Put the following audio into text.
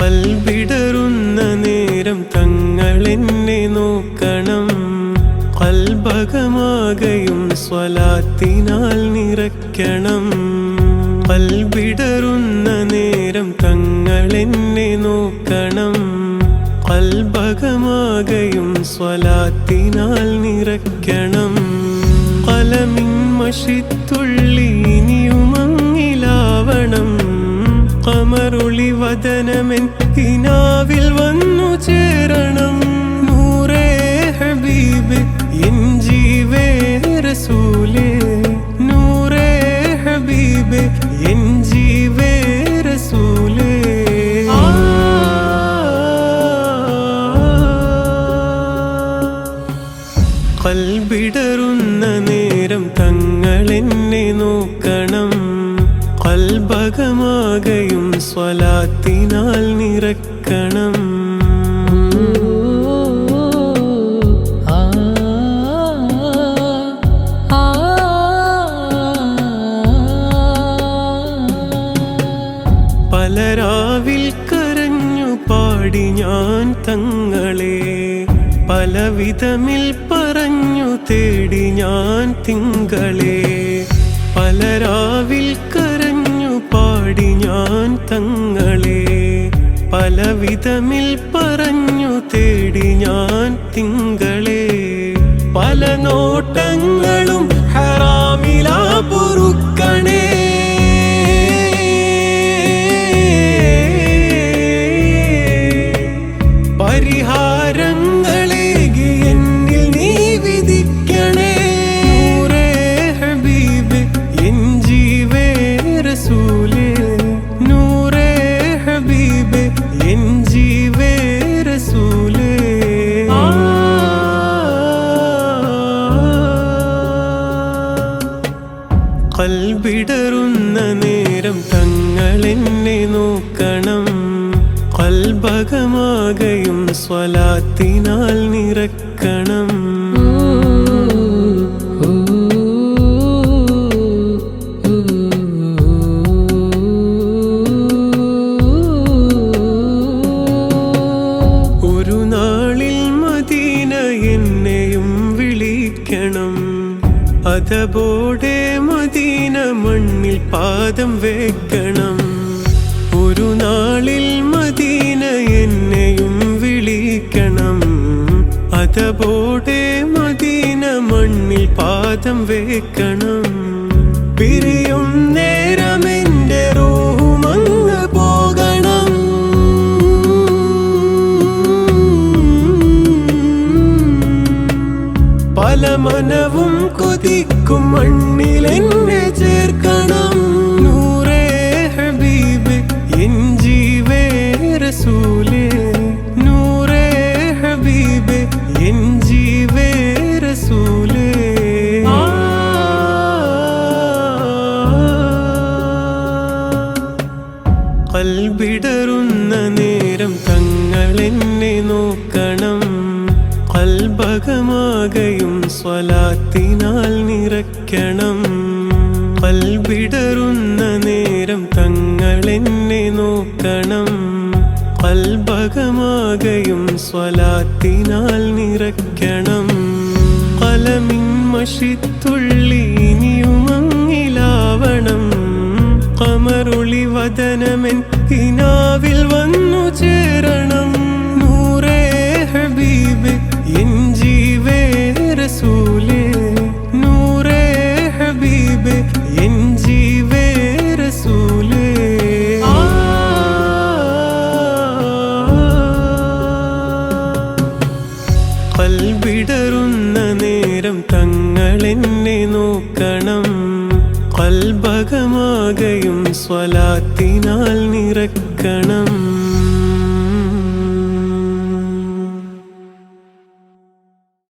കൽവിടറുന്ന നേരം തങ്ങൾ എന്നെ നോക്കണം. കൽഭകമാകയും സ്വലാത്തിനാൽ നിറയ്ക്കണം. കൽവിടറുന്ന നേരം തങ്ങൾ എന്നെ നോക്കണം. കൽഭകമാകയും സ്വലാത്തിനാൽ നിറയ്ക്കണം. കലമിൻ മഷിത്തുള്ളി വദനമെൻ കിനാവിൽ വന്നു ചേരണം. നൂറേ ഹബീബ് എൻ ജീവേ റസൂലേ. നൂറേ ഹബീബ് എൻ ജീവേ റസൂലേ. കൽബിടറുന്ന നേരം തങ്ങൾ എന്നെ നോക്കണം കൽഭകമാകയും സ്വലാത്തിനാൽ നിറക്കണം. പലരാവിൽ കരഞ്ഞു പാടി ഞാൻ തങ്ങളെ പലവിധമിൽ പറഞ്ഞു തേടി ഞാൻ തിങ്കളെ. തങ്ങളെ പലവിധമിൽ പറഞ്ഞു തേടി ഞാൻ തിങ്കളെ പല നോട്ടങ്ങളും തങ്ങൾ എന്നെ നോക്കണം. കൽഭകമാകയും സ്വലാത്തിനാൽ നിറക്കണം. ഒരു മദീന വിളിക്കണം. മദീന മണ്ണിൽ പാദം വെക്കണം. ഒരു നാളിൽ മദീന എന്നെയും വിളിക്കണം. അതബോടെ മദീന മണ്ണിൽ പാദം വെക്കണം. പിരിയും നേരം എന്റെ റൂമങ്ങ് പോകണം. പല കൽബിടറുന്ന നേരം തങ്ങൾ എന്നെ നോക്കണം. കൽഭകമാകയും സ്വലാത്തിനാൽ നിറയ്ക്കണം. കൽബിടറുന്ന നേരം തങ്ങൾ എന്നെ നോക്കണം. കൽഭകമാകയും സ്വലാത്തിനാൽ നിറയ്ക്കണം. കലമിൻ മഷിത്തുള്ളി വദനമെൻ കിനാവിൽ വന്നു ചേരണം. നൂറേ ഹബീബ് എൻ ജീവേ റസൂലേ. നൂറേ ഹബീബ് എൻ ജീവേ റസൂലേ. കൽവിടറുന്ന നേരം കൽഭകമാകയും സ്വലാത്തിനാൽ നിറക്കണം.